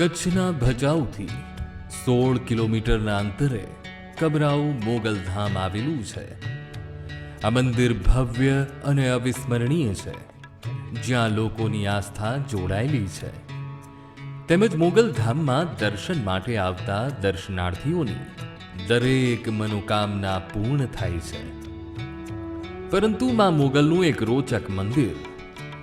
કચ્છના ભચાઉથી સોળ કિલોમીટરના અંતરે કબરાઉ મોગલધામ આવેલું છે. આ મંદિર ભવ્ય અને અવિસ્મરણીય છે, જ્યાં લોકોની આસ્થા જોડાયેલી છે. તેમજ મોગલધામમાં દર્શન માટે આવતા દર્શનાર્થીઓની દરેક મનોકામના પૂર્ણ થાય છે. પરંતુ માં મોગલનું એક રોચક મંદિર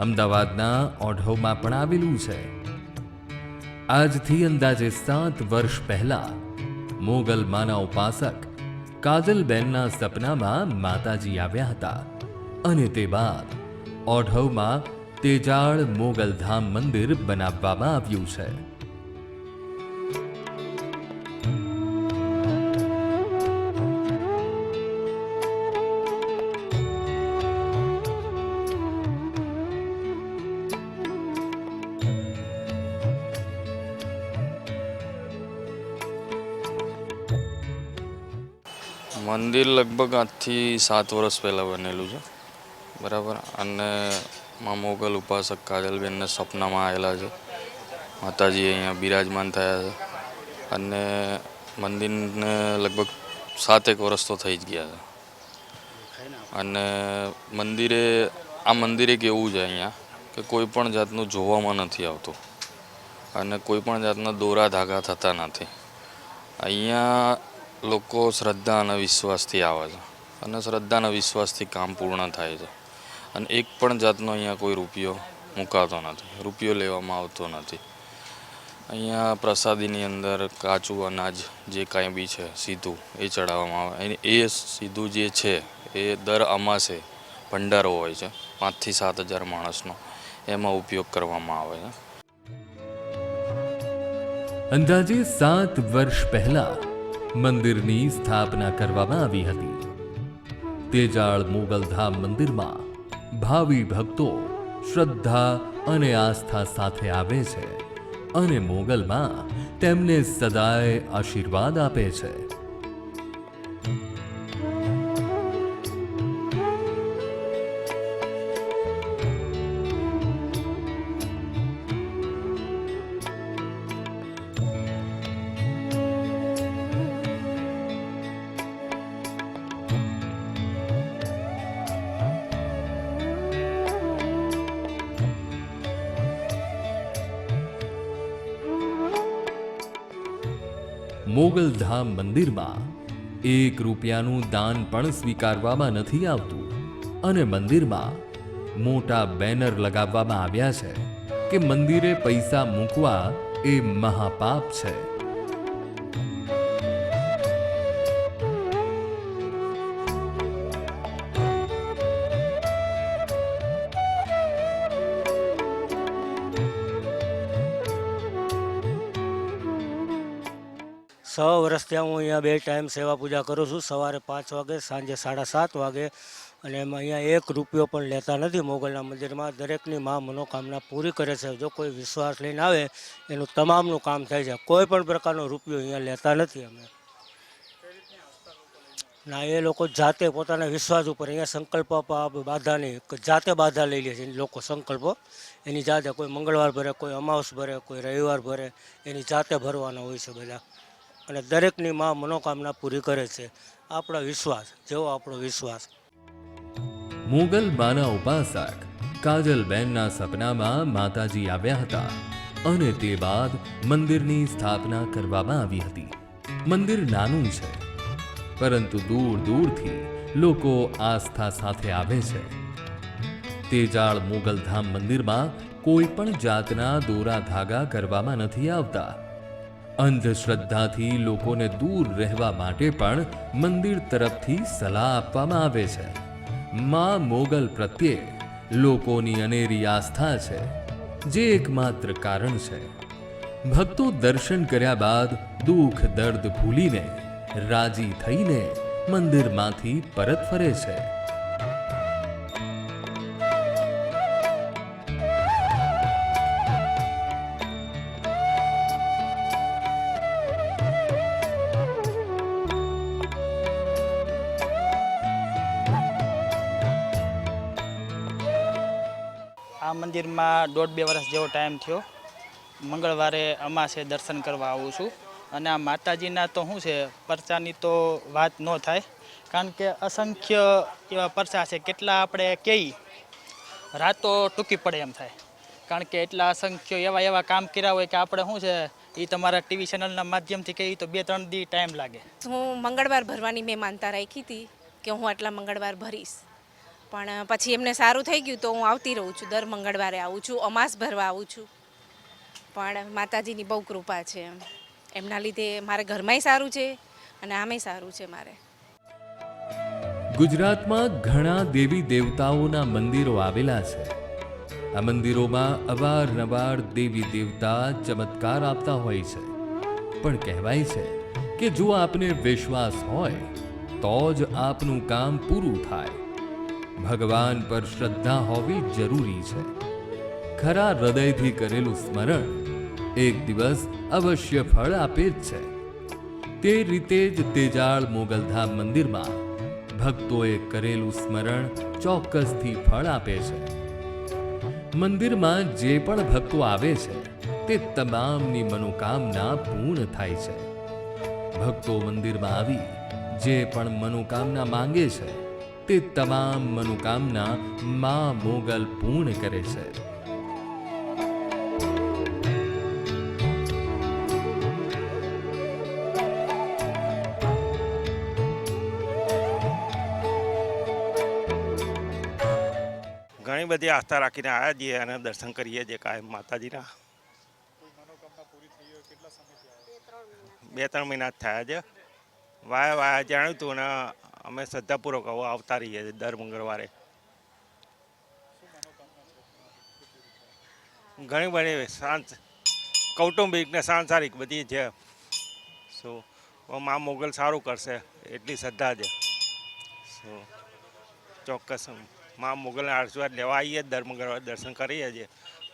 અમદાવાદના ઓઢવમાં પણ આવેલું છે. આજથી અંદાજે સાત વર્ષ પહેલા, મોગલ માના ઉપાસક કાજલબેનના સપનામાં માતાજી આવ્યા હતા અને તે બાદ ઓઢવમાં તેજાળ મોગલધામ મંદિર બનાવવામાં આવ્યું છે. મંદિર લગભગ આજથી સાત વર્ષ પહેલાં બનેલું છે. બરાબર? અને માં મોગલ, ઉપાસક કાજલબેનને સપનામાં આવેલા છે. માતાજી અહીંયા બિરાજમાન થયા છે. અને મંદિરને લગભગ સાતેક વર્ષ તો થઈ જ ગયા છે. અને મંદિરે, આ મંદિર એક એવું છે અહીંયા કે કોઈ પણ જાતનું જોવામાં નથી આવતું. અને કોઈ પણ જાતના દોરા ધાગા થતા નથી. અહીંયા લોકો શ્રદ્ધા અને વિશ્વાસથી આવે છે. અને શ્રદ્ધા અને વિશ્વાસથી કામ પૂર્ણ થાય છે. અને એક પણ જાતનો અહીંયા કોઈ રૂપિયો મુકાતો નથી. રૂપિયો લેવામાં આવતો નથી. અહીંયા પ્રસાદીની અંદર કાચું અનાજ જે કાંઈ બી છે, સીધું એ ચડાવવામાં આવે. એ સીધું જે છે, એ દર અમાસે ભંડારો હોય છે. પાંચથી સાત હજાર માણસનો એમાં ઉપયોગ કરવામાં આવે છે. અંદાજે સાત વર્ષ પહેલા મંદિરની સ્થાપના કરવામાં આવી હતી. તેજાળ મુગલધામ મંદિરમાં ભાવિ ભક્તો શ્રદ્ધા અને આસ્થા સાથે આવે છે અને મોગલમાં તેમને સદાય આશીર્વાદ આપે છે. મોગલધામ મંદિરમાં એક રૂપિયાનું દાન પણ સ્વીકારવામાં નથી આવતું અને મંદિરમાં મોટા બેનર લગાવવામાં આવ્યા છે કે મંદિરે પૈસા મૂકવા એ મહાપાપ છે. છ વર્ષથી હું અહીંયા બે ટાઈમ સેવા પૂજા કરું છું. સવારે પાંચ વાગે, સાંજે સાડા સાત વાગે. અને એમાં અહીંયા એક રૂપિયો પણ લેતા નથી મોગલના મંદિરમાં. દરેકની મા મનોકામના પૂરી કરે છે. જો કોઈ વિશ્વાસ લઈને આવે, એનું તમામનું કામ થાય છે. કોઈ પણ પ્રકારનો રૂપિયો અહીંયા લેતા નથી અમે. ના, એ લોકો જાતે પોતાના વિશ્વાસ ઉપર અહીંયા સંકલ્પ બાધા નહીં જાતે બાધા લઈ લે છે. લોકો સંકલ્પો એની જાતે કોઈ મંગળવાર ભરે, કોઈ અમાવસ ભરે, કોઈ રવિવાર ભરે, એની જાતે ભરવાના હોય છે બધા. અને દરેકની માં મનોકામના પૂરી કરે છે. આપણો વિશ્વાસ, જેવો આપણો વિશ્વાસ. મુગલ માના ઉપાસક કાજલબેનના સપનામાં માતાજી આવ્યા હતા અને તે બાદ મંદિરની સ્થાપના કરવામાં આવી હતી. મંદિર નાનું છે, પરંતુ દૂર દૂરથી લોકો આસ્થા સાથે આવે છે. તેજાળ મુગલધામ મંદિરમાં કોઈ પણ જાતના દોરા ધાગા કરવામાં નથી આવતા. અંધશ્રદ્ધાથી લોકોને દૂર રહેવા માટે પણ મંદિર તરફથી સલાહ આપવામાં આવે છે. મા મોગલ પ્રત્યે લોકોની અનેરી આસ્થા છે, જે એકમાત્ર કારણ છે. ભક્તો દર્શન કર્યા બાદ દુઃખ દર્દ ભૂલીને, રાજી થઈને મંદિરમાંથી પરત ફરે છે. આ મંદિરમાં દોઢ બે વર્ષ જેવો ટાઈમ થયો. મંગળવારે અમાસે દર્શન કરવા આવું છું. અને આ માતાજીના તો શું છે, પરચાની તો વાત ન થાય. કારણ કે અસંખ્ય એવા પરચા છે, કેટલા આપણે કહીએ રાતો ટૂંકી પડે એમ થાય. કારણ કે એટલા અસંખ્ય એવા એવા કામ કર્યા હોય કે આપણે શું છે એ તમારા ટીવી ચેનલના માધ્યમથી કહીએ તો બે ત્રણ દી ટાઈમ લાગે. હું મંગળવાર ભરવાની મેં માનતા રાખી હતી કે હું આટલા મંગળવાર ભરીશ. પણ પછી એમને સારું થઈ ગયું તો હું આવતી રહું છું. દર મંગળવારે આવું છું, અમાસ ભરવા આવું છું. પણ માતાજીની બહુ કૃપા છે એમ. એમના લીધે મારે ઘરમાંય સારું છે અને આમેય સારું છે મારે. ગુજરાતમાં ઘણા દેવી દેવતાઓના મંદિરો આવેલા છે. આ મંદિરોમાં અવારનવાર દેવી દેવતા ચમત્કાર આપતા હોય છે. પણ કહેવાય છે કે જો આપને વિશ્વાસ હોય, તો જ આપનું કામ પૂરું થાય. ભગવાન પર શ્રદ્ધા હોવી જરૂરી છે. ખરા હૃદયથી કરેલું સ્મરણ એક દિવસ અવશ્ય ફળ આપે જ છે. તે રીતે જ તેજાળ મોગલધામ મંદિરમાં ભક્તોએ કરેલું સ્મરણ ચોક્કસથી ફળ આપે છે. મંદિરમાં જે પણ ભક્તો આવે છે, તે તમામની મનોકામના પૂર્ણ થાય છે. ભક્તો મંદિરમાં આવી જે પણ મનોકામના માંગે છે તે તમામ મનોકામના મા મોગલ પૂર્ણ કરે છે. ઘણી બધી આસ્થા રાખીને આવ્યા છીએ અને દર્શન કરીએ છીએ કાયમ માતાજીના. બે ત્રણ મહિના જ થયા છે. વાયા વાયા જાણ્યું હતું અને અમે શ્રદ્ધાપૂર્વક આવતા રહીએ છીએ દર મંગળવારે. ઘણી બધી શાંત કૌટુંબિક ને સાંસારિક બધી છે. હવે મા મોગલ સારું કરશે, એટલી શ્રદ્ધા છે. શું ચોક્કસ મા મોગલના આશીર્વાદ લેવા આવીએ, દર મંગળવારે દર્શન કરીએ છીએ,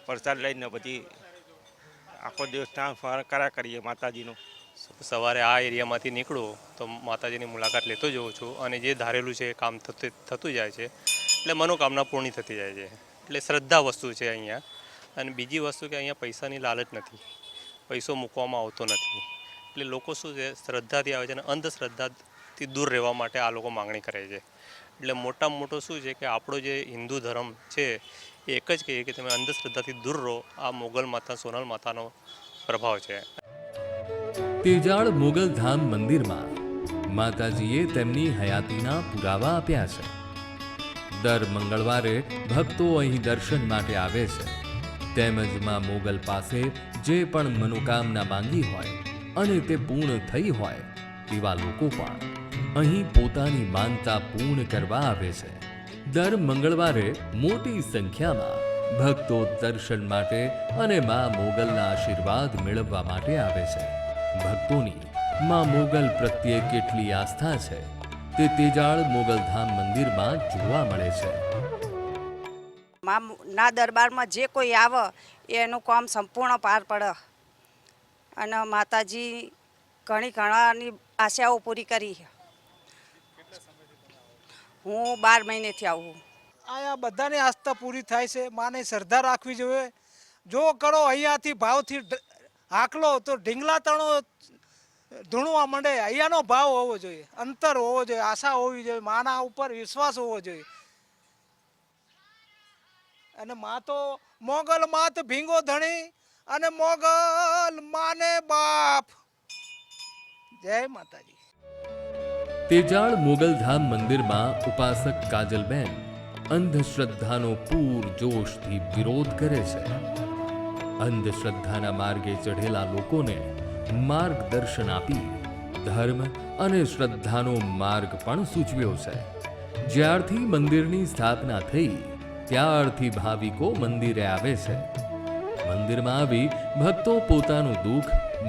પ્રસાદ લઈને પછી આખો દિવસ ત્યાં ફર કરીએ માતાજીનું. સવારે આ એરિયામાંથી નીકળું તો માતાજીની મુલાકાત લેતો જઉં છું અને જે ધારેલું છે કામ થતું થતું જાય છે. એટલે મનોકામના પૂર્ણ થતી જાય છે. એટલે શ્રદ્ધા વસ્તુ છે અહીંયા. અને બીજી વસ્તુ કે અહીંયા પૈસાની લાલચ નથી. પૈસો મૂકવામાં આવતો નથી. એટલે લોકો શું છે, શ્રદ્ધાથી આવે છે અને અંધશ્રદ્ધાથી દૂર રહેવા માટે આ લોકો માગણી કરે છે. એટલે મોટામાં મોટો શું છે કે આપણો જે હિન્દુ ધર્મ છે, એ એક જ કહીએ કે તમે અંધશ્રદ્ધાથી દૂર રહો. આ મોગલ માતા, સોનલ માતાનો પ્રભાવ છે. તેજાળ મોગલધામ મંદિરમાં માતાજીએ તેમની હયાતીના પુરાવા આપ્યા છે. દર મંગળવારે ભક્તો અહીં દર્શન માટે આવે છે. તેમજમાં મોગલ પાસે જે પણ મનોકામના માંગી હોય અને તે પૂર્ણ થઈ હોય તેવા લોકો પણ અહીં પોતાની માનતા પૂર્ણ કરવા આવે છે. દર મંગળવારે મોટી સંખ્યામાં ભક્તો દર્શન માટે અને મા મોગલના આશીર્વાદ મેળવવા માટે આવે છે. ભક્તોની માં મોગલ પ્રત્યે કેટલી આસ્થા છે તે તેજાળ મોગલધામ મંદિરમાં જોવા મળે છે. મા ના દરબારમાં જે કોઈ આવે એનું કામ સંપૂર્ણ પાર પડે. અને માતાજી ઘણી ઘણાની આશાઓ પૂરી કરી હું બાર મહિનેથી આવું અહીંયા બધાની આસ્થા પૂરી થાય છે. માને શ્રદ્ધા રાખવી જોઈએ. જો કરો અહીંયાથી ભાવથી હાકલો તો ઢીંગલા તણો ધૂણવા માંડે. અહીંયાનો ભાવ હોવો જોઈએ, અંતર હોવો જોઈએ, આશા હોવી જોઈએ, માના ઉપર વિશ્વાસ હોવો જોઈએ. અને માં તો મોગલ માત ભીંગો ધણી અને મોગલ માને બાપ. જય માતાજી. તેજાળ મોગલધામ મંદિરમાં ઉપાસક કાજલબેન અંધશ્રદ્ધાનો પૂર જોશથી વિરોધ કરે છે. અંધશ્રદ્ધાના માર્ગે ચઢેલા લોકોને માર્ગદર્શન આપી ધર્મ અને શ્રદ્ધાનો માર્ગ પણ સૂચવ્યો છે. જ્યારથી મંદિરની સ્થાપના થઈ, ત્યારથી ભાવિકો મંદિરે આવે છે. મંદિરમાં આવી ભક્તો પોતાનું દુઃખ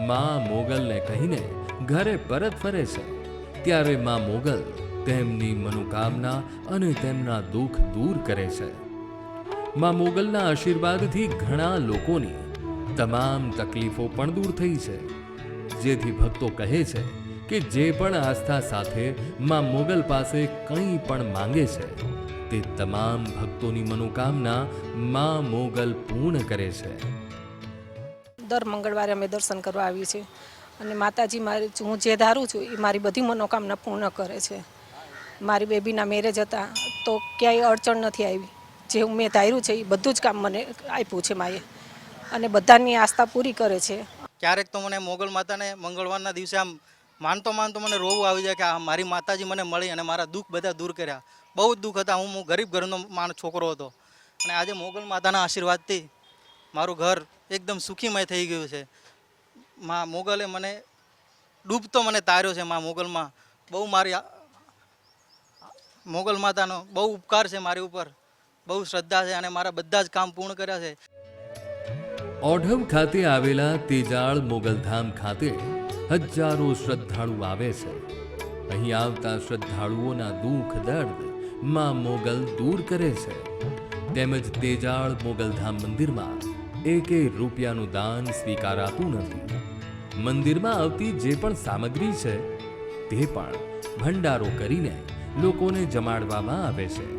મા મોગલને કહીને ઘરે પરત ફરે છે. ત્યારે મા મોગલ તેમની મનોકામના અને તેમના દુઃખ દૂર કરે છે. માં મોગલના આશીર્વાદથી ઘણા લોકોની તમામ તકલીફો પણ દૂર થઈ છે. જેથી ભક્તો કહે છે કે જે પણ આસ્થા સાથે માં મોગલ પાસે કંઈ પણ માંગે છે, તે તમામ ભક્તોની મનોકામના માં મોગલ પૂર્ણ કરે છે. દર મંગળવારે અમે દર્શન કરવા આવીએ છીએ અને માતાજી મારી હું જે ધારું છું એ મારી બધી મનોકામના પૂર્ણ કરે છે. મારી બેબીના મેરેજ હતા તો ક્યાંય અડચણ નથી આવી. જે મેં ધાર્યું છે એ બધું જ કામ મને આપ્યું છે માએ. અને બધાની આસ્થા પૂરી કરે છે. ક્યારેક તો મને મોગલ માતાને મંગળવારના દિવસે આમ માનતો માનતો મને રોવું આવી જાય કે આ મારી માતાજી મને મળી અને મારા દુઃખ બધા દૂર કર્યા. બહુ જ દુઃખ હતા. હું ગરીબ ઘરનો માન છોકરો હતો. અને આજે મોગલ માતાના આશીર્વાદથી મારું ઘર એકદમ સુખીમય થઈ ગયું છે. માં, મોગલે મને ડૂબતો મને તાર્યો છે માં મોગલમાં. બહુ મારી મોગલ માતાનો બહુ ઉપકાર છે મારી ઉપર. બહુ શ્રદ્ધા છે અને મારા બધા જ કામ પૂર્ણ કર્યા છે. ઓઢવ ખાતે આવેલા તેજાળ મોગલધામ ખાતે હજારો શ્રદ્ધાળુ આવે છે. અહીં આવતા શ્રદ્ધાળુઓના દુઃખ દર્દમાં મોગલ દૂર કરે છે. તેમજ તેજાળ મોગલધામ મંદિરમાં એકેય રૂપિયાનું દાન સ્વીકારાતું નથી. મંદિરમાં આવતી જે પણ સામગ્રી છે, તે પણ ભંડારો કરીને લોકોને જમાડવામાં આવે છે.